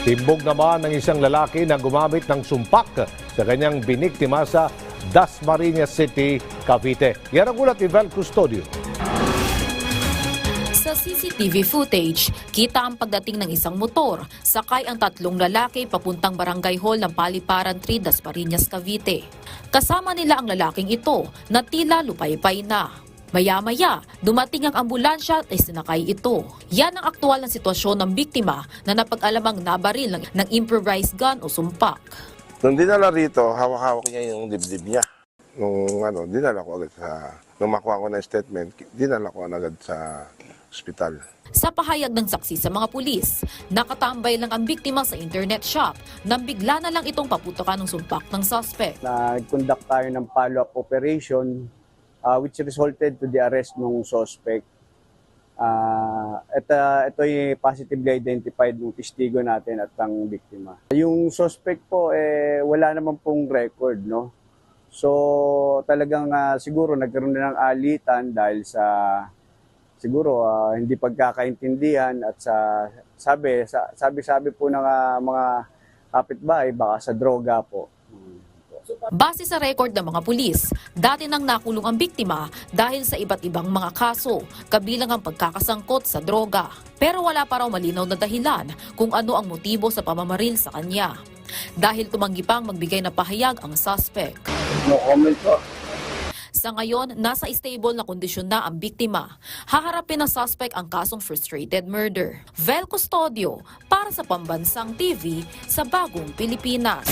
Timbog naman ng isang lalaki na gumamit ng sumpak sa kanyang biniktima sa Dasmariñas City, Cavite. Yan ang ulat ni Val Custodio. Sa CCTV footage, kita ang pagdating ng isang motor, sakay ang tatlong lalaki papuntang barangay hall ng Paliparan 3, Dasmariñas, Cavite. Kasama nila ang lalaking ito na tila lupaypay na. Maya-maya, dumating ang ambulansya at sinakay ito. Yan ang aktual na sitwasyon ng biktima na napag-alamang nabaril ng, ng improvised gun o sumpak. Nung dinala rito, hawak-hawak niya yung dibdib niya. Nung ano, dinala ko agad sa... Nung makuha ko na statement, dinala ko agad sa ospital. Sa pahayag ng saksi sa mga pulis, nakatambay lang ang biktima sa internet shop nang bigla na lang itong paputokan ng sumpak ng suspect. nag-conduct tayo ng follow-up operation uh, which resulted to the arrest ng suspect. Uh, ito, ito yung positively identified ng testigo natin at ang biktima. Yung suspect po, eh, wala naman pong record, no? So, talagang ah, siguro nagkaroon na ng alitan dahil sa siguro ah, hindi pagkakaintindihan at sa sabi sa sabi-sabi po ng ah, mga kapitbahay baka sa droga po. Base sa record ng mga pulis, dati nang nakulong ang biktima dahil sa iba't ibang mga kaso, kabilang ang pagkakasangkot sa droga. Pero wala pa raw malinaw na dahilan kung ano ang motibo sa pamamaril sa kanya. Dahil tumanggi pang magbigay na pahayag ang suspect. No comment po. Sa ngayon, nasa stable na kondisyon na ang biktima. Haharapin ng suspect ang kasong frustrated murder. Vel Custodio para sa Pambansang TV sa Bagong Pilipinas.